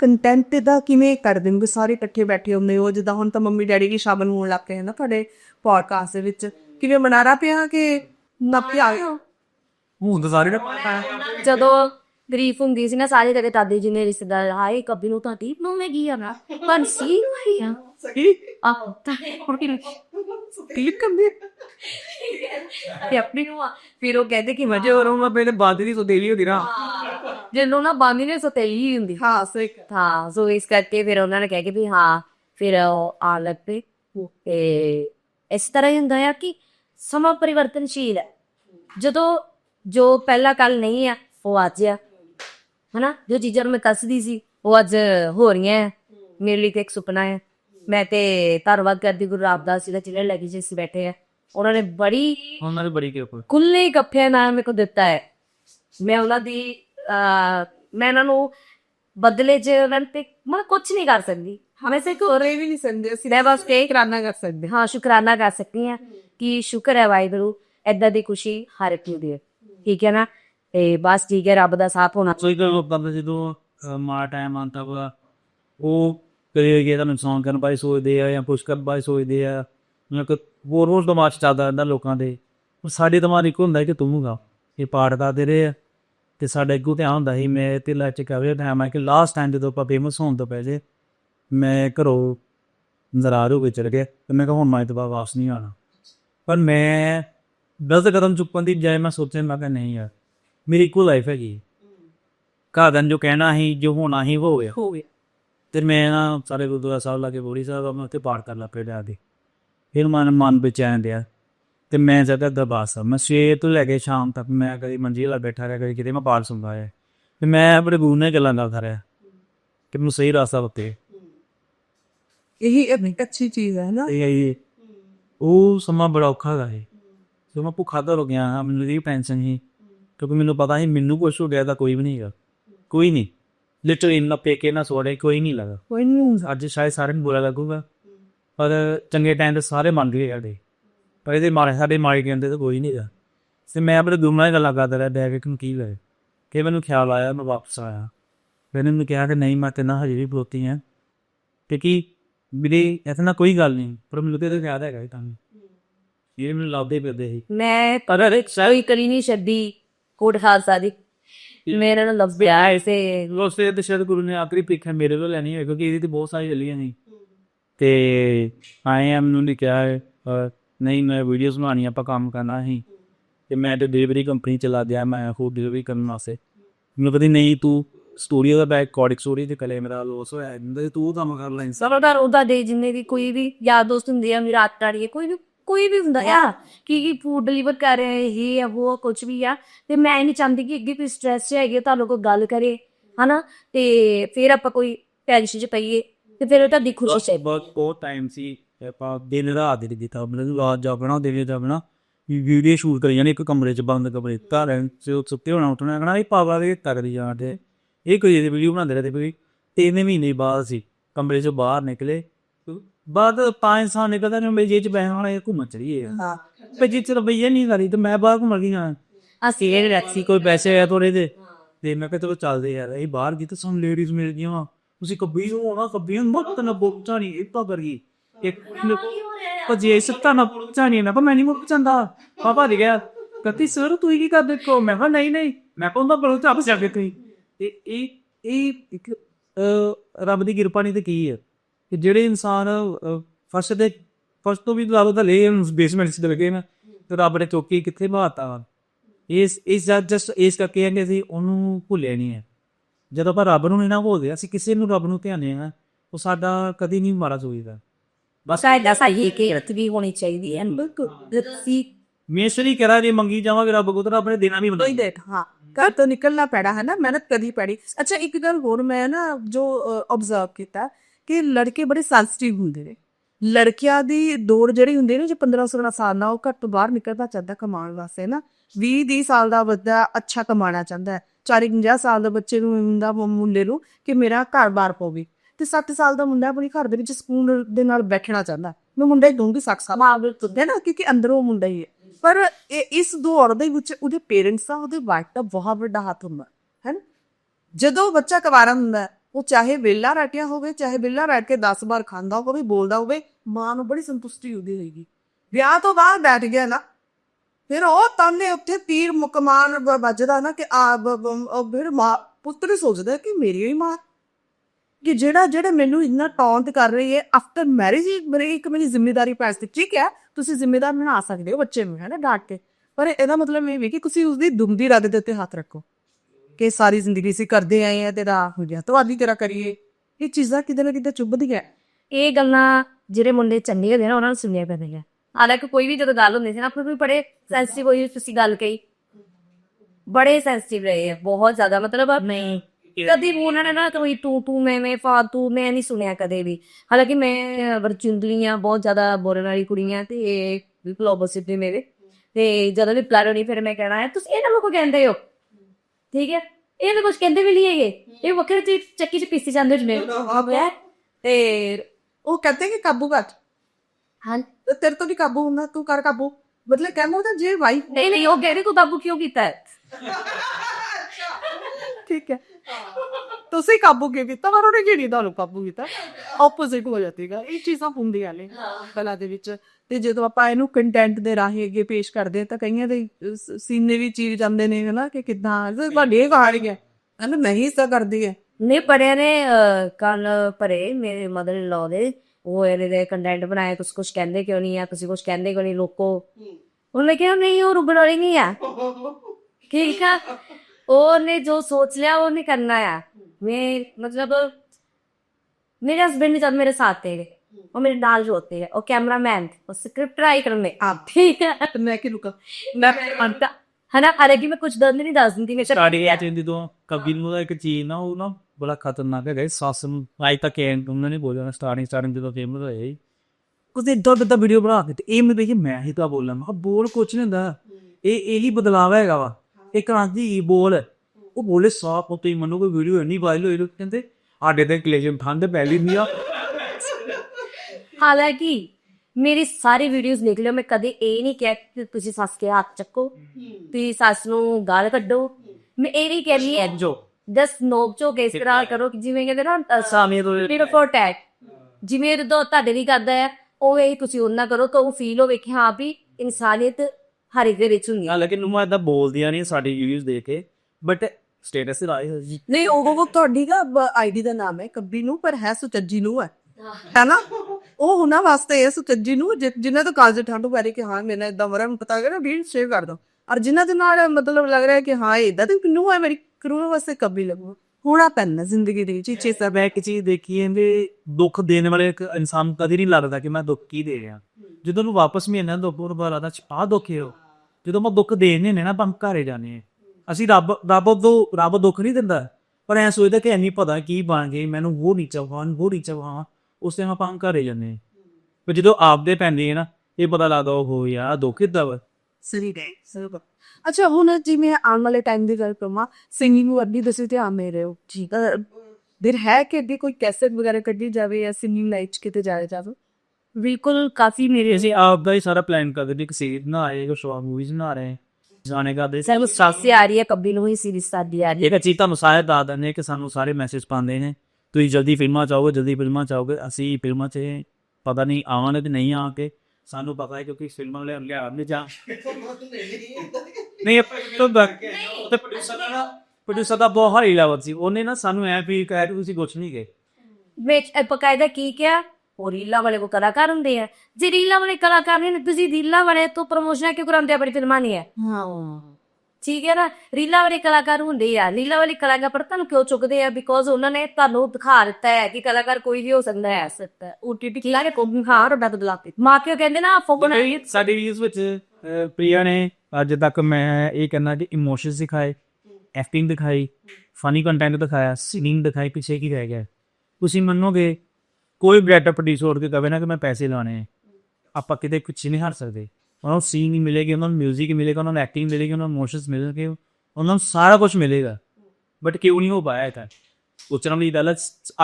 Content ਦਾ ਕਿਵੇਂ ਕਰਦੇ ਹੋ? ਸਾਰੇ ਇਕੱਠੇ ਬੈਠੇ ਹੁੰਦੇ ਹੋ ਜਿੱਦਾਂ ਹੁਣ ਤਾਂ ਮੰਮੀ ਡੈਡੀ ਵੀ ਸ਼ਾਮਲ ਹੋਣ ਲੱਗ ਪਏ ਹਨ ਨਾ ਤੁਹਾਡੇ ਪੋਡਕਾਸਟ ਦੇ ਵਿੱਚ। ਕਿਵੇਂ ਮਨਾਰਾ ਪਿਆ ਕਿ ਨਾ ਪਿਆ। ਹੁਣ ਤਾਂ ਸਾਰੇ ਨੇ ਜਦੋਂ ਗਰੀਫ ਹੁੰਦੀ ਸੀ ਨਾ ਸਾਰੇ ਤੇਰੇ ਦਾਦੀ ਜੀ ਨੇ ਰਿਸ਼ਤੇਦਾਰ ਹਾਏ ਕਬੀ ਨੂੰ ਤਾਂ ਦੀਪ ਨੂੰ ਮੈਂ ਗਿਆ ਨਾ ਪਰ ਸੀ ਹੋਈ ਆ ਕੀ ਆਹ ਤਾਂ ਹੋਰ ਕੀ ਕਲਿੱਕ ਕਰਦੇ ਤੇ ਆਪਣੀ ਨੂੰ ਆ। ਫਿਰ ਉਹ ਕਹਿੰਦੇ ਕਿ ਵਜੇ ਹੋਰ ਮੈਂ ਪਹਿਲੇ ਬਾਦ ਦੀ ਸੋਤੇਲੀ ਹੁੰਦੀ ਨਾ। ਜਦੋਂ ਨਾ ਬਾਂਦੀ ਨੇ ਸਤੇਲੀ ਹੀ ਹੁੰਦੀ। ਹਾਂ ਸਹੀ ਹਾਂ ਸੋ ਇਸ ਕਰਕੇ ਫਿਰ ਉਹਨਾਂ ਨੇ ਕਹਿ ਕੇ ਵੀ ਹਾਂ ਫਿਰ ਉਹ ਆ ਲੱਗ ਪਏ। ਤੇ ਇਸ ਤਰ੍ਹਾਂ ਹੀ ਹੁੰਦਾ ਆ ਕਿ ਸਮਾਂ ਪਰਿਵਰਤਨਸ਼ੀਲ ਹੈ। ਜਦੋਂ ਜੋ ਪਹਿਲਾਂ ਕੱਲ ਨਹੀਂ ਆ ਉਹ ਅੱਜ ਆ। ਹਨਾ? ਜੋ ਚੀਜ਼ਾਂ ਨੂੰ ਮੈਂ ਕੱਸਦੀ ਸੀ ਉਹ ਅੱਜ ਹੋ ਰਹੀਆਂ ਹੈ। ਮੇਰੇ ਲਈ ਤੇ ਇੱਕ ਸੁਪਨਾ ਹੈ ਮੈਂ ਤੇ ਧੰਨਵਾਦ ਕਰਦੀ ਗੁਰੂ ਰਾਮਦਾਸ ਜੀ ਦਾ ਜਿਹੜੇ ਲੱਗੀ ਜੀ ਅਸੀਂ ਬੈਠੇ ਆ। ਉਹਨਾਂ ਨੇ ਬੜੀ ਉਹਨਾਂ ਦੀ ਬੜੀ ਕਿਰਪਾ ਕੁੱਲੇ ਗੱਫਿਆਂ ਨਾਲ ਮੇਰੇ ਕੋ ਦਿੱਤਾ ਹੈ। ਮੈਂ ਉਹਨਾਂ ਦੀ ਮੈਂ ਇਹਨਾਂ ਨੂੰ ਬਦਲੇ ਚ ਉਹਨਾਂ ਤੇ ਮੈਂ ਕੁਝ ਨਹੀਂ ਕਰ ਸਕਦੀ। ਹਮੇਸ਼ਾ ਇੱਕ ਕੋਰੇ ਵੀ ਨਹੀਂ ਸੰਦੇ ਅਸੀਂ ਮੈਂ ਬਸ ਤੇ ਕਰਾਨਾ ਕਰ ਸਕਦੇ ਹਾਂ। ਸ਼ੁਕਰਾਨਾ ਕਰ ਸਕਦੀ ਹਾਂ ਕਿ ਸ਼ੁਕਰ ਹੈ ਵਾਹਿਗੁਰੂ ਐਦਾਂ ਦੀ ਖੁਸ਼ੀ ਹਰ ਇੱਕ ਨੂੰ ਦੇ ਠੀਕ ਹੈ ਨਾ? ਤੇ ਬਸ ਠੀਕ ਹੈ ਰੱਬ ਦਾ ਸਾਥ ਹੋਣਾ ਸੋ ਇੱਕ ਲੋਕਾਂ ਦਾ ਜਦੋਂ ਮਾੜਾ ਟਾਈਮ ਆਉਂਦਾ ਵਾ ਉਹ ਕਦੇ ਗਿਆ ਤਾਂ ਨੁਕਸਾਨ ਕਰਨ ਬਾਰੇ ਸੋਚਦੇ ਆ ਜਾਂ ਪੁਸ਼ ਕਰਨ ਬਾਰੇ ਸੋਚਦੇ ਆ। ਜਾਂ ਕਿ ਹੋਰ ਹੋਰ ਦਿਮਾਗ 'ਚ ਚੱਲਦਾ ਰਹਿੰਦਾ ਲੋਕਾਂ ਦੇ। ਸਾਡੇ ਦਿਮਾਗ ਇੱਕ ਹੁੰਦਾ ਕਿ ਤੂੰ ਇਹ ਪਾਠ ਕਰਦੇ ਰਹੇ ਆ। ਤੇ ਸਾਡਾ ਅੱਗੋਂ ਧਿਆਨ ਹੁੰਦਾ ਸੀ ਮੈਂ ਤੇ ਲੱਚ ਰਿਹਾ ਟਾਈਮ ਆ ਕਿ ਲਾਸਟ ਟਾਈਮ ਜਦੋਂ ਆਪਾਂ ਫੇਮਸ ਹੋਣ ਤੋਂ ਪਹਿਲੇ ਮੈਂ ਘਰੋਂ ਨਰਾਜ਼ ਹੋ ਕੇ ਚਲ ਗਿਆ ਤੇ ਮੈਂ ਕਿਹਾ ਹੁਣ ਮੈਂ ਬਾਅਦ ਵਾਪਸ ਨਹੀਂ ਆਣਾ ਪਰ ਮੈਂ ਗਲਤ ਕਦਮ ਚੁੱਕਣ ਦੀ ਬਜਾਏ ਮੈਂ ਸੋਚਿਆ ਮੈਂ ਕਿਹਾ ਨਹੀਂ ਯਾਰ ਮੇਰੀ ਇੱਕੋ ਲਾਈਫ ਹੈਗੀ ਘਰਦਿਆਂ ਨੇ ਜੋ ਕਹਿਣਾ ਸੀ ਜੋ ਹੋਣਾ ਸੀ ਉਹ ਹੋ ਗਿਆ। ਹੋ ਗਿਆ। ਤੇ ਮੈਂ ਨਾ ਸਾਰੇ ਗੁਰਦੁਆਰਾ ਸਾਹਿਬ ਲਾ ਕੇ ਬੋੜੀ ਸਾਹਿਬ ਮੈਂ ਉੱਥੇ ਪਾਠ ਕਰ ਲਾ ਪਿਆ ਦੀ ਫਿਰ ਮਨ ਮਨ ਬਚੈਨ ਦਿਆ ਤੇ ਮੈਂ ਦਰਬਾਰ ਸਾਹਿਬ ਮੈਂ ਸਵੇਰ ਤੋਂ ਲੈ ਕੇ ਸ਼ਾਮ ਤੱਕ ਮੈਂ ਕਦੀ ਮੰਜੀ ਲਾ ਬੈਠਾ ਰਿਹਾ ਕਦੀ ਕਿਤੇ ਮੈਂ ਪਾਠ ਸੁਣਦਾ ਹੈ ਤੇ ਮੈਂ ਆਪਣੇ ਗੁਰੂ ਨਾਲ ਗੱਲਾਂ ਕਰਦਾ ਰਿਹਾ ਕਿ ਮੈਨੂੰ ਸਹੀ ਰਸਤਾ ਬਤੇ ਇਹੀ ਇੱਕ ਅੱਛੀ ਚੀਜ਼ ਹੈ ਨਾ। ਇਹ ਉਹ ਸਮਾਂ ਬੜਾ ਔਖਾ ਹੈਗਾ ਇਹ। ਜੋ ਮੈਂ ਭੁੱਖਾ ਤਾਂ ਹੋ ਗਿਆ ਹਾਂ ਮੈਨੂੰ ਇਹ ਟੈਨਸ਼ਨ ਸੀ ਕਿਉਂਕਿ ਮੈਨੂੰ ਪਤਾ ਸੀ ਮੈਨੂੰ ਕੁਛ ਹੋ ਗਿਆ ਤਾਂ ਕੋਈ ਵੀ ਨਹੀਂ ਹੈਗਾ। ਕੋਈ ਨਹੀਂ। ਲਿਟਰਲੀ ਨਾ ਪੇਕੇ ਨਾ ਸੋੜੇ ਕੋਈ ਨਹੀਂ ਲਗਾ। ਕੋਈ ਨਹੀਂ ਅੱਜ ਸ਼ਾਇਦ ਸਾਰਿਆਂ ਨੂੰ ਬੁਰਾ ਲੱਗੂਗਾ ਪਰ ਚੰਗੇ ਟਾਈਮ ਤੇ ਸਾਰੇ ਮੰਨ ਗਏ ਸਾਡੇ। ਪਰ ਇਹਦੇ ਮਾਰੇ ਸਾਡੇ ਮਾਰੇ ਕਹਿੰਦੇ ਤਾਂ ਕੋਈ ਨਹੀਂ ਗਾ ਤੇ ਮੈਂ ਆਪਣੇ ਨਾਲ ਗੱਲਾਂ ਕਰਦਾ ਰਿਹਾ ਬੈਗ ਕਿ ਕੀ ਲੈ ਕਿ ਮੈਨੂੰ ਖਿਆਲ ਆਇਆ ਮੈਂ ਵਾਪਸ ਆਇਆ। ਫਿਰ ਇਹਨੂੰ ਕਿਹਾ ਕਿ ਨਹੀਂ ਮੈਂ ਤੇ ਨਾ ਹਜੇ ਵੀ ਬੋਤੀ ਆ ਕਿਉਂਕਿ ਮੇਰੇ ਇਤਨਾ ਕੋਈ ਗੱਲ ਨਹੀਂ ਪਰ ਮੈਨੂੰ ਤੇ ਯਾਦ ਹੈਗਾ ਇਹ ਤਾਂ ਇਹ ਮੈਨੂੰ ਲੱਭਦੇ ਫਿਰਦੇ ਸੀ। ਮੈਂ ਪਰ ਇੱਕ ਸਹੀ ਕਰੀ ਨਹੀਂ ਛੱਡੀ ਕੋਟ ਖਾਲਸਾ ਦੀ। ਮੇਰੇ ਨਾਲ ਲੱਭਿਆ ਐਸੇ ਉਸੇ ਤੇ ਸ਼ਾਇਦ ਗੁਰੂ ਨੇ ਆਖਰੀ ਪ੍ਰੀਖਿਆ ਮੇਰੇ ਤੋਂ ਲੈਣੀ ਹੋਈ ਕਿਉਂਕਿ ਇਹਦੀ ਤੇ ਬਹੁਤ ਸਾਰੀ ਚੱਲੀਆਂ ਸੀ ਤੇ ਆਈ ਐਮ ਨੂੰ ਨੇ ਕਿਹਾ ਹੈ, ਅਹ, ਨਹੀਂ ਮੈਂ ਵੀਡੀਓਜ਼ ਬਣਾਉਣੀ ਆਪਾਂ ਕੰਮ ਕਰਨਾ ਸੀ। ਤੇ ਮੈਂ ਤੇ ਡਿਲੀਵਰੀ ਕੰਪਨੀ ਚਲਾ ਦਿਆ ਮੈਂ ਖੁਦ ਡਿਲੀਵਰੀ ਕਰਨ ਵਾਸਤੇ। ਮੈਨੂੰ ਕਹਿੰਦੀ ਨਹੀਂ ਤੂੰ ਸਟੋਰੀ ਦਾ ਬੈਕ ਕੋਡਿਕ ਸਟੋਰੀ ਤੇ ਕਲੇ ਮੇਰਾ ਲੋਸ ਹੋਇਆ। ਕਹਿੰਦਾ ਤੂੰ ਕੰਮ ਕਰ ਲੈ। ਸਰਦਾਰ ਉਹਦਾ ਦੇ ਜਿੰਨੇ ਵੀ ਕੋਈ ਵੀ ਯਾਰ ਦੋਸਤ ਹੁੰਦੇ ਆ ਮੇਰਾ ਆਤਾੜੀ ਕੋਈ ਵੀ ਕੋਈ ਵੀ ਹੁੰਦਾ ਆ। ਕਿ ਕੀ ਫੂਡ ਡਿਲੀਵਰ ਕਰ ਰਹੇ ਹੈ ਇਹ ਆ ਉਹ ਕੁਝ ਵੀ ਆ। ਤੇ ਮੈਂ ਇਹ ਨਹੀਂ ਚਾਹੁੰਦੀ ਕਿ ਅੱਗੇ ਕੋਈ ਸਟ੍ਰੈਸ ਹੈਗੇ ਤੁਹਾਨੂੰ ਕੋਈ ਗੱਲ ਕਰੇ ਹਨਾ? ਤੇ ਫਿਰ ਆਪਾਂ ਕੋਈ ਟੈਨਸ਼ਨ ਚ ਪਈਏ ਤੇ ਫਿਰ ਉਹ ਖੁਸ਼ ਹੈ ਬਹੁਤ ਬਹੁਤ ਟਾਈਮ ਸੀ। ਆਪਾਂ ਦਿਨ ਰਾਤ ਦੇ ਦਿੱਤਾ ਮੈਨੂੰ ਰਾਤ ਜਾਗਣਾ ਦਿਨ ਜਾਗਣਾ ਵੀਡੀਓ ਸ਼ੂਟ ਕਰੀ ਜਾਣੀ ਇੱਕ ਕਮਰੇ 'ਚ ਬੰਦ ਕਮਰੇ ਘਰ 'ਚ ਸੁੱਤੇ ਹੋਣਾ ਉੱਠਣਾ ਕਹਣਾ ਇਹ ਪਾਵਾ ਦੇ ਤਗੜੀ ਜਾਂਦੇ ਇਹ ਕੋਈ ਇਹਦੀ ਵੀਡੀਓ ਬਣਾਉਂਦੇ ਰਹੇ ਕੋਈ ਤਿੰਨ ਮਹੀਨੇ ਬਾਅਦ ਸੀ ਕਮਰੇ 'ਚੋਂ ਬਾਹਰ ਨਿਕਲੇ। ਬਾਅਦ ਪੰਜ ਸਾਲ ਨਿਕਲਦਾ ਨੇ ਮੇਰੀ ਜੇਬ 'ਚ ਬੈਠ ਹੋਣਾ ਇਹ ਘੁੰਮਣ ਚੜੀਏ ਹਾਂ। ਪਰ ਜਿੱਥੇ ਰੁਪਈਏ ਨਹੀਂ ਕਰੀ ਤੇ ਮੈਂ ਬਾਹਰ ਘੁੰਮ ਗਈ ਹਾਂ ਅਸੀਂ ਇਹ ਰੱਖੀ ਕੋਈ ਪੈਸੇ ਆਇਆ ਥੋੜੇ ਦੇ ਤੇ ਮੈਂ ਕਿਹਾ ਚਲੋ ਚੱਲਦੇ ਯਾਰ ਇਹ ਬਾਹਰ ਗਈ ਤਾਂ ਸਾਨੂੰ ਲੇਡੀਜ਼ ਮਿਲ ਗਈਆਂ। ਤੁਸੀਂ ਕੱਬੀ ਨੂੰ ਹੋਣਾ ਕੱਬੀ ਨੂੰ ਮੱਤ ਨਾ ਬੋਲਚਾ ਨਹੀਂ ਇਹ ਤਾਂ ਕਰ ਗਈ ਇੱਕ ਜੇ ਸੱਤਾ ਨਾ ਬੋਲਚਾ ਮੈਂ ਕਿਹਾ ਮੈਂ ਨਹੀਂ ਮੁੱਕ ਪਾਪਾ ਦੀ ਗਿਆ ਕਹਤੀ ਸਰ ਤੂੰ ਕੀ ਕਰਦੇ ਕੋ ਮੈਂ ਕਿਹਾ, ਨਹੀਂ ਨਹੀਂ। ਮੈਂ ਕਹਿੰਦਾ ਬੋਲ ਚਾਪ ਜਾ ਕੇ ਤੁਸੀਂ ਤੇ ਇਹ ਇਹ ਇੱਕ ਰੱਬ ਦੀ ਕਿਰਪਾ ਨਹੀਂ ਤੇ ਕੀ ਹੈ ਕਿ ਜਿਹੜੇ ਇਨਸਾਨ ਫਸਟ ਦੇ ਫਸਟ ਤੋਂ ਵੀ ਰੱਬ ਦਾ ਲੈ ਬੇਸਮੈਂਟ ਚ ਲੱਗੇ ਨਾ, ਤੇ ਰੱਬ ਨੇ ਚੌਕੀ ਕਿੱਥੇ ਬਾਤਾ ਵਾ ਇਸ ਇਸ ਜਸਟ ਇਸ ਕਰਕੇ ਹੈ ਕਿ ਅਸੀਂ ਉਹਨੂੰ ਭੁੱਲਿਆ ਨਹੀਂ ਹੈ ਜਦੋਂ ਆਪਾਂ ਰੱਬ ਨੂੰ ਨਹੀਂ ਨਾ ਭੁੱਲਦੇ, ਅਸੀਂ ਕਿਸੇ ਨੂੰ ਰੱਬ ਨੂੰ ਧਿਆਨੇ ਆ ਉਹ ਸਾਡਾ ਕਦੀ ਨਹੀਂ ਮਾਰਾ ਸੋਈਦਾ ਬਸ ਸਾਡਾ ਸਹੀ ਕਿ ਰਤ ਵੀ ਹੋਣੀ ਚਾਹੀਦੀ ਹੈ ਰੱਤੀ ਮੇਸ਼ਰੀ ਕਰਾ ਜੇ ਮੰਗੀ ਜਾਵਾਂਗੇ ਰੱਬ ਕੋਲ ਤਾਂ ਰੱਬ ਨੇ ਦੇਣਾ ਵੀ ਕੋਈ ਬਣਾਈ ਦੇਖ ਹਾਂ ਘਰ ਤੋਂ ਨਿਕਲਣਾ ਪੈਣਾ ਹੈ ਨਾ ਮਿਹਨਤ ਕਰਨੀ ਪੈਣੀ। ਅੱਛਾ ਇੱਕ ਗੱਲ ਹੋਰ ਮੈਂ ਨਾ ਜੋ ਆਬਜ਼ਰਵ ਕੀਤਾ ਕਿ ਲੜਕੇ ਬੜੇ ਸੈਂਸਿਟਿਵ ਹੁੰਦੇ ਨੇ। ਲੜਕਿਆਂ ਦੀ ਦੌੜ ਜਿਹੜੀ ਹੁੰਦੀ ਹੈ ਨਾ ਜੇ 15 16 ਸਾਲ ਨਾਲ ਉਹ ਘਰ ਤੋਂ ਬਾਹਰ ਨਿਕਲਦਾ ਚਾਹੁੰਦਾ ਕਮਾਉਣ ਵਾਸਤੇ ਨਾ 20 30 ਸਾਲ ਦਾ ਬੱਚਾ ਅੱਛਾ ਕਮਾਉਣਾ ਚਾਹੁੰਦਾ ਹੈ। 40 50 ਸਾਲ ਦਾ ਬੱਚੇ ਨੂੰ ਹੁੰਦਾ ਮੁੰਡੇ ਨੂੰ ਕਿ ਮੇਰਾ ਘਰ-ਬਾਰ ਪਵੇ। ਤੇ 7 ਸਾਲ ਦਾ ਮੁੰਡਾ ਆਪਣੀ ਘਰ ਦੇ ਵਿੱਚ ਸਕੂਨ ਦੇ ਨਾਲ ਬੈਠਣਾ ਚਾਹੁੰਦਾ। ਮੈਂ ਮੁੰਡਾ ਹੀ ਦੂੰਗੀ ਸਖਸਾ ਮਾਂ ਬਿਲਕੁਲ। ਨਾ? ਕਿਉਂਕਿ ਅੰਦਰੋਂ ਮੁੰਡਾ ਹੀ ਹੈ। ਪਰ ਇਸ ਦੌੜ ਦੇ ਵਿੱਚ ਉਹਦੇ ਪੇਰੈਂਟਸ ਦਾ ਉਹਦੇ ਵਾਈਫ ਦਾ ਬਹੁਤ ਵੱਡਾ ਹੱਥ ਹੁੰਦਾ। ਹੈ ਜਦੋਂ ਬੱਚਾ ਕੁਵਾਰਾ ਹੁੰਦਾ ਉਹ ਚਾਹੇ ਵਿਹਲਾ ਰਟਿਆ ਹੋਵੇ ਚਾਹੇ ਵਿਹਲਾ ਰੱਟ ਕੇ 10 ਵਾਰ ਖਾਂਦਾ ਹੋਵੇ ਬੋਲਦਾ ਹੋਵੇ ਮਾਂ ਨੂੰ ਬੜੀ ਸੰਤੁਸ਼ਟੀ ਹੁੰਦੀ ਹੋਏਗੀ। ਵਿਆਹ ਤੋਂ ਬਾਅਦ ਬੈਠ ਗਿਆ ਨਾ ਫਿਰ ਉਹ ਤਾਨੇ ਉੱਥੇ ਤੀਰ ਮੁਕਮਾਨ ਵ- ਵੱਜਦਾ ਨਾ ਕਿ ਆ ਫਿਰ ਮਾਂ ਪੁੱਤਰ ਸੋਚਦਾ ਕਿ ਮੇਰੀ ਹੀ ਮਾਂ। ਕਿ ਜਿਹੜਾ ਜਿਹੜਾ ਮੈਨੂੰ ਇੰਨਾ ਟੌਂਟ ਕਰ ਰਹੀ ਹੈ ਆਫਟਰ ਮੈਰਿਜ ਮੇਰੀ ਇੱਕ ਮੇਰੀ ਜ਼ਿੰਮੇਵਾਰੀ ਪੈ ਸੀ ਠੀਕ ਹੈ ਤੁਸੀਂ ਜ਼ਿੰਮੇਦਾਰ ਬਣਾ ਸਕਦੇ ਹੋ ਬੱਚੇ ਨੂੰ ਹੈ ਨਾ ਡਾਂਟ ਕੇ। ਪਰ ਇਹਦਾ ਮਤਲਬ ਇਹ ਵੀ ਕਿ ਤੁਸੀਂ ਉਸਦੀ ਦੁਮਦੀ ਰੱਦ ਦੇ ਉੱਤੇ ਹੱਥ ਰੱਖੋ ਕਿ ਸਾਰੀ ਜ਼ਿੰਦਗੀ ਅਸੀਂ ਕਰਦੇ ਆਏ ਆ ਤੇਰਾ ਹੋ ਗਿਆ ਤੁਹਾਡੀ ਤੇਰਾ ਕਰੀਏ। ਇਹ ਚੀਜ਼ਾਂ ਕਿਤੇ ਨਾ ਕਿਤੇ ਚੁੱਭਦੀਆਂ। ਇਹ ਗੱਲਾਂ ਜਿਹੜੇ ਮੁੰਡੇ ਚੰਗੇ ਹੁੰਦੇ ਨਾ ਉਹਨਾਂ ਨੂੰ ਸੁਣਨੀਆਂ ਪੈਂਦੀਆਂ। ਹਾਲਾਂਕਿ ਕੋਈ ਵੀ ਜਦੋਂ ਗੱਲ ਹੁੰਦੀ ਸੀ ਨਾ ਆਪਣੇ ਕੋਈ ਬੜੇ ਸੈਂਸਿਟਿਵ ਹੋਈ ਤੁਸੀਂ ਗੱਲ ਕਹੀ। ਬੜੇ ਸੈਂਸਿਟਿਵ ਰਹੇ ਆ ਬਹੁਤ ਜ਼ਿਆਦਾ ਮਤਲਬ ਨਹੀਂ। ਕਦੀ ਵੀ ਉਹਨਾਂ ਨੇ ਨਾ ਕੋਈ ਤੂੰ ਤੂੰ ਮੈਂ ਮੈਂ ਫਾਤੂ ਮੈਂ ਨਹੀਂ ਸੁਣਿਆ ਕਦੇ ਵੀ। ਹਾਲਾਂਕਿ ਮੈਂ ਵਰਚੁੰਦਲੀ ਆ ਬਹੁਤ ਜ਼ਿਆਦਾ ਬੋਲਣ ਵਾਲੀ ਕੁੜੀ ਆ ਤੇ ਬਿਲਕੁਲ ਆਪੋਜ਼ਿਟ ਨੇ ਮੇਰੇ। ਤੇ ਜਦੋਂ ਵੀ ਪਲਾਨ ਹੋਣੀ ਫਿਰ ਮੈਂ ਕਹਿਣਾ ਹੈ ਤੁਸੀਂ ਇਹਨਾਂ ਨੂੰ ਕੋ ਕਹਿੰਦੇ ਹੋ? ਠੀਕ ਹੈ? ਇਹ ਤਾਂ ਕੁਝ ਕਹਿੰਦੇ ਵੀ ਨਹੀਂ ਹੈਗੇ। ਇਹ ਵੱਖਰੇ ਤੇ ਚੱਕੀ ਚ ਪੀਸੀ ਜਾਂਦੇ ਨੇ। ਤੇ ਉਹ ਕਹਿੰਦੇ ਕਿ ਕਾਬੂ ਕਰ। ਹਾਂ। ਤੇ ਤੇਰੇ ਤੋਂ ਨਹੀਂ ਕਾਬੂ ਹੁੰਦਾ ਤੂੰ ਕਰ ਕਾਬੂ। ਮਤਲਬ ਕਹਿੰਦਾ ਉਹਦਾ ਜੇ ਭਾਈ ਨਹੀਂ ਨਹੀਂ ਉਹ ਕਹਿ ਰਹੇ ਤੂੰ ਬਾਬੂ ਕਿਉਂ ਕੀਤਾ ਹੈ? ਠੀਕ ਹੈ। ਤੁਸੀਂ ਕਾਬੂ ਕਿਉਂ ਕੀਤਾ? ਪਰ ਉਹਨੇ ਕਿਹੜੀ ਤੁਹਾਨੂੰ ਕਾਬੂ ਕੀਤਾ? ਆਪੋਜ਼ਿਟ ਹੋ ਜਾਂਦੀਗਾ ਇਹ ਚੀਜ਼ਾਂ ਹੁੰਦੀਆਂ ਨੇ ਕਲਾ ਦੇ ਵਿੱਚ। ਤੇ ਜਦੋਂ ਆਪਾਂ ਇਹਨੂੰ ਕੰਟੈਂਟ ਦੇ ਰਾਹੀਂ ਅੱਗੇ ਪੇਸ਼ ਕਰਦੇ ਹਾਂ ਤਾਂ ਕਈਆਂ ਦੇ ਸ- ਸੀਨੇ ਵੀ ਚੀਰ ਜਾਂਦੇ ਨੇ ਹਨਾ ਕਿ ਕਿਦਾਂ? ਤੁਹਾਡੀ ਇਹ ਕਹਾਣੀ ਹੈ। ਹਨਾ ਨਹੀਂ ਸਾ ਕਰਦੀ ਹੈ। ਨੇ ਪੜਿਆ ਨੇ ਕੱਲ ਪਰੇ ਮੇਰੇ ਮਦਰ ਇਨ ਲਾ ਦੇ। ਉਹ ਇਹਦੇ ਦੇ ਕੰਟੈਂਟ ਬਣਾਇਆ ਤੁਸੀਂ ਕੁਝ ਕਹਿੰਦੇ ਕਿਉਂ ਨਹੀਂ ਆ ਤੁਸੀਂ ਕੁਝ ਕਹਿੰਦੇ ਕਿਉਂ ਨਹੀਂ ਲੋਕੋ। ਉਹਨੇ ਕਿਹਾ ਨਹੀਂ ਉਹ ਰੁਬੜ ਵਾਲੀ ਨਹੀਂ ਆ। ਠੀਕ ਆ? ਉਹਨੇ ਜੋ ਸੋਚ ਲਿਆ ਉਹ ਨਹੀਂ ਕਰਨਾ ਆ ਮੈਂ ਮਤਲਬ ਮੇਰੇ ਹਸਬੰਡ ਨੇ ਜਦ ਮੇਰੇ ਸਾਥ थे वो मेरे नाल जो होते हैं वो कैमरामैन वो स्क्रिप्ट राइटर में आप ठीक है ਤੇ ਮੈਂ ਕੀ ਰੁਕਾਂ मैं मानता है ना हालांकि मैं कुछ दर्द नहीं दस दी मैं ਸਟਾਰਟਿੰਗ ਵਿੱਚ ਜਦੋਂ ਕਬੀਰ ਨੂੰ ਦਾ ਇੱਕ ਚੀਜ਼ ਨਾ ਉਹ ਨਾ ਬੜਾ ਖਤਰਨਾਕ ਹੈਗਾ ਸੀ। ਸੱਸ ਨੂੰ ਅੱਜ ਤੱਕ ਐਂ ਉਹਨਾਂ ਨੇ ਬੋਲਿਆ ਸਟਾਰਟਿੰਗ ਸਟਾਰਟਿੰਗ ਜਦੋਂ ਫੇਮਸ ਹੋਏ ਸੀ ਕੁਝ ਇਦਾਂ ਇਦਾਂ ਵੀਡੀਓ ਬਣਾ ਕੇ ਤੇ ਇਹ ਮੈਨੂੰ ਦੇਖੀ ਮੈਂ ਹੀ ਤਾਂ ਬੋਲਾਂ ਮੈਂ ਕਿਹਾ ਬੋਲ ਕੁਛ ਨਹੀਂ ਹੁੰਦਾ ਇਹ ਇਹੀ ਬਦਲਾਵ ਹੈਗਾ ਵਾ ਇਹ ਕ੍ਰਾਂਤੀ ਬੋਲ। ਉਹ ਬੋਲੇ ਸਾਫ਼ ਉਹ ਤੁਸੀਂ ਮੰਨੋ ਕੋਈ ਵੀਡੀਓ ਇੰਨੀ ਵਾਇਰਲ ਹੋਈ ਲੋਕ ਕਹਿੰਦੇ ਸਾਡੇ ਤੇ ਕਲੇਜਨ ਠੰਡ ਪਹਿਲੀ ਨਹੀਂ ਆ। ਹਾਲਾਂਕਿ ਮੇਰੀ ਸਾਰੀ ਵੀਡੀਓਜ਼ ਦੇਖ ਲਿਓ ਮੈਂ ਕਦੇ ਇਹ ਨਹੀਂ ਕਿਹਾ ਕਿ ਤੁਸੀਂ ਸੱਸ ਕੇ ਹੱਥ ਚੱਕੋ ਤੁਸੀਂ ਸੱਸ ਨੂੰ ਗਾਲ ਕੱਢੋ। ਮੈਂ ਇਹ ਨਹੀਂ ਕਹਿੰਦੀ ਹੈ ਜੋ। ਜਸ ਨੋਕ ਝੋਕ ਇਸ ਤਰ੍ਹਾਂ ਕਰੋ ਕਿ ਜਿਵੇਂ ਕਹਿੰਦੇ ਨਾ ਸਾਮੀ ਤੋਂ ਲੀਡ ਫੋਰ ਟੈਗ ਜਿਵੇਂ ਜਦੋਂ ਤੁਹਾਡੇ ਲਈ ਕਰਦਾ ਹੈ ਉਹ ਹੀ ਤੁਸੀਂ ਉਹਨਾਂ ਕਰੋ ਤਾਂ ਉਹ ਫੀਲ ਹੋਵੇ ਕਿ ਹਾਂ ਵੀ ਇਨਸਾਨੀਅਤ ਹਰ ਇੱਕ ਦੇ ਵਿੱਚ ਹੁੰਦੀ ਹੈ ਹਾਂ ਲੇਕਿਨ ਨੂੰ ਇਦਾਂ ਬੋਲਦੀਆਂ ਨਹੀਂ ਸਾਡੀ ਵੀਡੀਓਜ਼ ਦੇਖ ਕੇ ਬਟ ਸਟੇਟਸ ਤੇ ਲਾਏ ਹੋਏ ਜੀ ਨਹੀਂ ਉਹ ਉਹ ਤੁਹਾਡੀ ਦਾ ਆਈਡੀ ਦਾ ਨਾਮ ਹੈ ਕੱਬੀ ਨੂੰ ਪਰ ਹੈ ਸੁਚੱਜੀ ਨੂੰ ਹੈ। ਹੈ ਨਾ? ਉਹ ਉਹਨਾਂ ਵਾਸਤੇ ਹੈ ਸੁਚੱਜੀ ਨੂੰ ਜਿਨ੍ਹਾਂ ਤੋਂ ਕਾਲਜ ਠੰਡ ਪੈ ਰਹੀ ਕਿ ਹਾਂ ਮੈਨੂੰ ਇਦਾਂ ਮਰਾ ਨੂੰ ਪਤਾ ਕਰੇ ਵੀ ਸ਼ੇਅਰ ਕਰ ਦੋ। ਔਰ ਜਿਨ੍ਹਾਂ ਦੇ ਨਾਲ ਮਤਲਬ ਲੱਗ ਰਿਹਾ ਕਿ ਹਾਂ ਇਦਾਂ ਤੇ ਕਿੰਨੂ ਹੈ ਮੇਰੀ ਕਰੂਰ ਵਾਸਤੇ ਕੱਬੀ ਲੱਗੂ? ਹੋਣਾ ਪੈਣਾ ਜ਼ਿੰਦਗੀ ਦੇ ਵਿੱਚ। ਇਹ ਚੀਜ਼ ਚੀਜ਼ਾਂ ਬੈ ਇੱਕ ਚੀਜ਼ ਦੇਖੀ ਇਹਦੇ ਦੁੱਖ ਦੇਣ ਵਾਲੇ ਇੱਕ ਇਨਸਾਨ ਕਦੀ ਨਹੀਂ ਲੱਗਦਾ ਕਿ ਮੈਂ ਦੁੱਖ ਕੀ ਦੇ ਰਿਹਾ। ਜਦੋਂ ਨੂੰ ਵਾਪਸ ਵੀ ਇਹਨਾਂ ਦੁੱਖ ਬਾਅਦ ਆਦਾ ਆ ਦੁੱਖ ਹੈ ਜਦੋਂ ਮੈਂ ਦੁੱਖ ਦੇਣੇ ਨੇ ਨਾ, ਆਪਾਂ ਘਰੇ ਜਾਣੇ ਅਸੀਂ ਰੱਬ ਰੱਬ ਤੋਂ, ਰੱਬ ਦੁੱਖ ਨਹੀਂ ਦਿੰਦਾ। ਪਰ ਐ ਸੋਚਦਾ ਕਿ ਐਨੀ ਪਤਾ ਕੀ ਬਣ ਗਈ, ਮੈਨੂੰ ਉਹ ਨਹੀਂ ਚਾਹਾਂ ਉਹ ਨਹੀਂ ਚਾਹਾਂ ਉਸ ਟਾਈਮ ਆਪਾਂ ਘਰੇ ਜਾਂਦੇ ਪਰ ਜਦੋਂ ਆਪਦੇ ਪੈਂਦੇ ਆ ਨਾ, ਇਹ ਪਤਾ ਲੱਗਦਾ ਉਹ ਯਾਰ ਦੁੱਖ ਕਿੱਦਾਂ ਵਾ। ਸਹੀ ਗਏ ਸਹੀ ਅੱਛਾ, ਹੁਣ ਜਿਵੇਂ ਆਉਣ ਵਾਲੇ ਟਾਈਮ ਦੀ ਗੱਲ ਕਰਾਂ ਸਿੰਗਿੰਗ ਨੂੰ ਅੱਡੀ ਦਸੇ ਤੇ ਆ ਮੇਰੇ ਹੋ। ਜੀ ਦਿਰ ਹੈ ਕਿ ਅੱਗੇ ਕੋਈ ਕੈਸੇਟ ਵਗੈਰਾ ਕੱਢੀ ਜਾਵੇ ਜਾਂ ਸਿੰਗਿੰਗ ਲਾਈਨ ਕਿਤੇ ਜਾਇਆ ਜਾਵੇ? ਬਿਲਕੁਲ ਕਾਫੀ ਮੇਰੇ ਅਸੀਂ ਆਪ ਦਾ ਹੀ ਸਾਰਾ ਪਲਾਨ ਕਰਦੇ ਨੇ ਇੱਕ ਸੀਰੀਜ਼ ਬਣਾ ਰਹੇ ਜੋ ਸ਼ਾਰਟ ਮੂਵੀਜ਼ ਬਣਾ ਰਹੇ ਜਾਣੇ ਕਰਦੇ ਸਾਨੂੰ ਸਟਾਸੀ ਆ ਰਹੀ ਹੈ ਕਬੀ ਨੂੰ ਹੀ ਸੀਰੀਜ਼ ਸਾਡੀ ਆ ਰਹੀ ਹੈ। ਇੱਕ ਚੀਜ਼ ਤੁਹਾਨੂੰ ਸਾਰੇ ਦੱਸ ਦਿੰਦੇ ਕਿ ਸਾਨੂੰ ਸਾਰੇ ਮੈਸੇਜ ਪਾਉਂਦੇ ਨੇ। ਤੁਸੀਂ ਜਲਦੀ ਫਿਲਮਾਂ ਚਾਹੋਗੇ ਜਲਦੀ ਫਿਲਮਾਂ ਚਾਹੋਗੇ ਅਸੀਂ ਫਿਲਮਾਂ 'ਚ ਪਤਾ ਨਹੀਂ ਆਵਾਂਗੇ ਤੇ ਨਹੀਂ ਆਵਾਂਗੇ ਸਾਨੂੰ ਪਤਾ ਹੈ ਕਿਉਂਕਿ ਫਿਲਮਾਂ ਲੈ ਲਿਆ ਨੇ ਜਾ ਨਹੀਂ ਤੋਂ ਤੇ ਪ੍ਰੋਡਿਊਸਰ ਦਾ ਪ੍ਰੋਡਿਊਸਰ ਦਾ ਬਹੁਤ ਹਾਈ ਲੈਵਲ ਸੀ। ਉਹਨੇ ਨਾ ਸਾਨੂੰ ਐ ਵੀ ਕਹਿ ਰਹੇ ਤੁਸੀਂ ਕੁਝ ਨਹੀਂ ਗਏ ਵਿੱਚ ਬਕਾਇਦਾ ਕੀ ਕਿਹਾ? ਉਹ ਰੀਲਾ ਵਾਲੇ ਕੋ ਕਲਾਕਾਰ ਹੁੰਦੇ ਆ। ਜੇ ਰੀਲਾ ਵਾਲੇ ਕਲਾਕਾਰ ਨੇ ਤੁਸੀਂ ਰੀਲਾ ਵਾਲੇ ਤੋਂ ਪ੍ਰਮੋਸ਼ਨ ਕਿਉਂ ਕਰਾਉਂਦੇ ਆ ਬੜੀ ਫਿਲਮਾਂ ਨਹੀਂ ਹੈ। ਹਾਂ ਠੀਕ ਹੈ ਨਾ? ਰੀਲਾ ਵਾਲੇ ਕਲਾਕਾਰ ਹੁੰਦੇ ਆ। ਰੀਲਾ ਵਾਲੇ ਕਲਾਕਾਰ ਪਰ ਤੁਹਾਨੂੰ ਕਿਉਂ ਚੁੱਕਦੇ ਆ? ਬਿਕੋਜ਼ ਉਹਨਾਂ ਨੇ ਤੁਹਾਨੂੰ ਦਿਖਾ ਦਿੱਤਾ ਹੈ ਕਿ ਕਲਾਕਾਰ ਕੋਈ ਵੀ ਹੋ ਸਕਦਾ ਹੈ। ਸਕਦਾ ਓਟੀਟੀ ਕਿਲਾ ਕੇ ਕੋਈ ਹਾਂ ਰੋਡਾ ਬਦਲਾ ਕੇ। ਮਾਂ ਕਿਉਂ ਕਹਿੰਦੇ ਨਾ ਫੋਗਣਾ ਸਾਡੀ ਵੀਡੀਓਜ਼ ਵਿੱਚ ਪ੍ਰਿਆ ਨੇ ਅੱਜ ਤੱਕ ਮੈਂ ਇਹ ਕਹਿੰਦਾ ਕਿ ਇਮੋਸ਼ਨਸ ਦਿਖਾਏ ਐਕਟਿੰਗ ਦਿਖਾਈ ਫਨੀ ਕੰਟੈਂਟ ਦਿਖਾਇਆ ਸਿੰਗਿੰਗ ਦਿਖਾਈ ਪਿੱਛੇ ਕੀ ਰਹਿ ਗਿਆ? ਤੁਸੀਂ ਮੰਨੋਗੇ ਕੋਈ ਬ੍ਰੈਡ ਪ੍ਰੋਡਿਊਸਰ ਕੇ ਕਹੇ ਨਾ ਕਿ ਮੈਂ ਪੈਸੇ ਲਾਣੇ ਆ, ਆਪਾਂ ਕਿਤੇ ਕੁਝ ਨਹੀਂ ਹਾਰ ਸਕਦੇ। ਉਹਨਾਂ ਨੂੰ ਸੀਨ ਮਿਲੇਗੀ ਉਹਨਾਂ ਨੂੰ 뮤직 ਮਿਲੇਗਾ ਉਹਨਾਂ ਨੂੰ ਐਕਟਿੰਗ ਮਿਲੇਗੀ ਉਹਨਾਂ ਨੂੰ ਇਮੋਸ਼ਨਸ ਮਿਲਣਗੇ ਉਹਨਾਂ ਨੂੰ ਸਾਰਾ ਕੁਝ ਮਿਲੇਗਾ। ਬਟ ਕਿਉਂ ਨਹੀਂ ਹੋ ਪਾਇਆ ਤਾਂ ਸੋਚਣ ਵਾਲੀ ਗੱਲ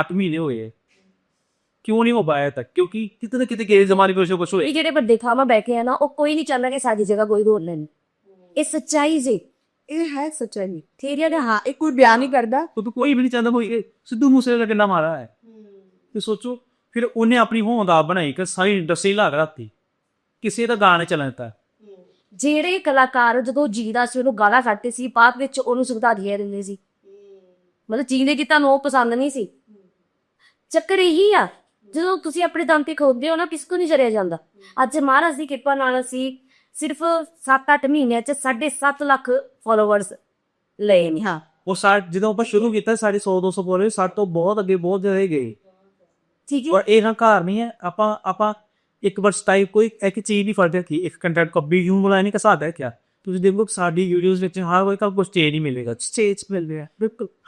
8 ਮਹੀਨੇ ਹੋਏ ਹੈ। ਕਿਉਂ ਨਹੀਂ ਹੋ ਪਾਇਆ ਤੱਕ ਕਿਉਂਕਿ ਕਿਤੇ ਨਾ ਕਿਤੇ ਕਿਸੇ ਜ਼ਮਾਨੇ ਵਿੱਚ ਕੁਝ ਹੋਏ। ਇਹ ਜਿਹੜੇ ਵੱਡੇ ਥਾਵਾਂ ਬੈਠੇ ਆ ਨਾ ਉਹ ਕੋਈ ਨਹੀਂ ਚਾਹੁੰਦਾ ਕਿ ਸਾਡੀ ਜਗ੍ਹਾ ਕੋਈ ਹੋਰ ਲੈਣ ਇਹ ਸੱਚਾਈ ਜੀ। ਇਹ ਹੈ ਸੱਚਾਈ। ਥੇਰੀਆ ਦਾ ਹਾਂ ਇਹ ਕੋਈ ਬਿਆਨ ਨਹੀਂ ਕਰਦਾ। ਉਹ ਕੋਈ ਵੀ ਨਹੀਂ ਚਾਹੁੰਦਾ ਕੋਈ ਸਿੱਧੂ ਮੂਸੇ ਦਾ ਕਿੰਨਾ ਮਾਰਾ ਹੈ। ਤੇ ਸੋਚੋ ਫਿਰ ਉਹਨੇ ਆਪਣੀ ਹੋਂਦ ਆਪ ਬਣਾਈ ਕਿ ਸਾਰੀ ਇੰਡਸਟਰੀ ਲਾ ਕੇ ਰੱਖਤੀ। ਕਿਸੇ ਦਾ ਗਾਣੇ ਚੱਲਣ ਦਿੱਤਾ। ਜਿਹੜੇ ਕਲਾਕਾਰ ਜਦੋਂ ਜੀਦਾ ਸੀ ਉਹਨੂੰ ਗਾਲਾਂ ਕੱਢਦੇ ਸੀ ਬਾਅਦ ਵਿੱਚ ਉਹਨੂੰ ਸੁਧਾਰੀਆਂ ਦਿੰਦੇ ਸੀ। ਮਤਲਬ ਜੀਂਦੇ ਕੀ ਤੁਹਾਨੂੰ ਉਹ ਪਸੰਦ ਨਹੀਂ ਸੀ। ਚੱਕਰ ਇਹੀ ਆ ਜਦੋਂ ਤੁਸੀਂ ਆਪਣੇ ਦਮ ਤੇ ਖੋਦਦੇ ਹੋ ਨਾ ਕਿਸ ਕੋ ਨਹੀਂ ਚਰਿਆ ਜਾਂਦਾ। ਅੱਜ ਮਹਾਰਾਜ ਦੀ ਕਿਰਪਾ ਨਾਲ ਅਸੀਂ ਸਿਰਫ 7-8 ਮਹੀਨਿਆਂ ਚ 7.5 ਲੱਖ ਫਾਲੋਅਰਸ ਲਏ ਨੇ। ਹਾਂ। ਉਹ ਸਾ ਜਦੋਂ ਆਪਾਂ ਸ਼ੁਰੂ ਕੀਤਾ ਸਾਡੇ 100 200 ਬੋਲੇ ਸਾਡੇ ਤੋਂ ਬਹੁਤ ਅੱਗੇ ਬਹੁਤ ਜ਼ਿਆਦਾ ਗਏ। ਠੀਕ ਹੈ। ਪਰ ਇਹ ਹੰਕਾਰ ਨਹੀਂ ਹੈ ਆਪਾਂ ਆਪਾਂ ਇੱਕ ਵਾਰ ਟਾਈਪ ਕੋਈ ਇੱਕ ਚੀਜ਼ ਨਹੀਂ ਫੜ ਰੱਖੀ ਇੱਕ ਕੰਟੈਂਟ ਕਬੀ ਕਿਉਂ ਬੁਲਾਇਆ ਨਹੀਂ ਕਸਾਦਾ ਹੈ ਕਿਆ। ਤੁਸੀਂ ਦੇਖੋ ਸਾਡੀ ਵੀਡੀਓਜ਼ ਵਿੱਚ ਹਰ ਕੋਈ ਕੁਝ ਚੇਂਜ ਨਹੀਂ ਮਿਲੇਗਾ। ਚੇਂਜ ਮਿਲ ਰਿਹਾ ਬਿਲਕੁਲ।